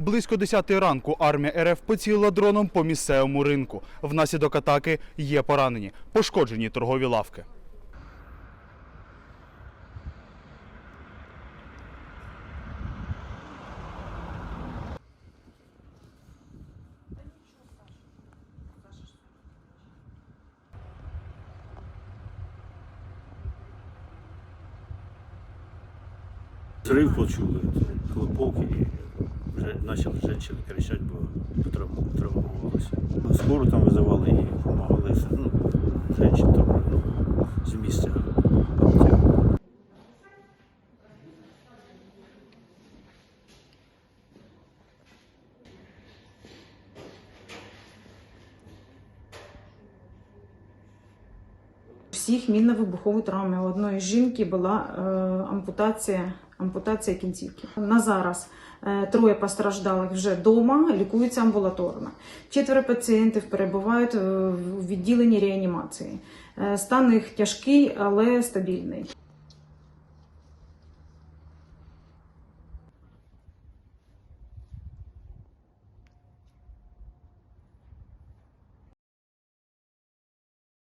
Близько 10 ранку армія РФ поцілила дроном по місцевому ринку. Внаслідок атаки є поранені, пошкоджені торгові лавки. Зрив почули, хлопок і вже почали кричати, бо травм- травмувалися. Скоро там визивали і допомагали. Ну, жінки то ну, з місця. Всіх мінно-вибухової травми. У одної жінки була е, ампутація, ампутація кінцівки. На зараз е, троє постраждалих вже вдома, лікуються амбулаторно. Четверо пацієнтів перебувають е, в відділенні реанімації. Стан їх тяжкий, але стабільний.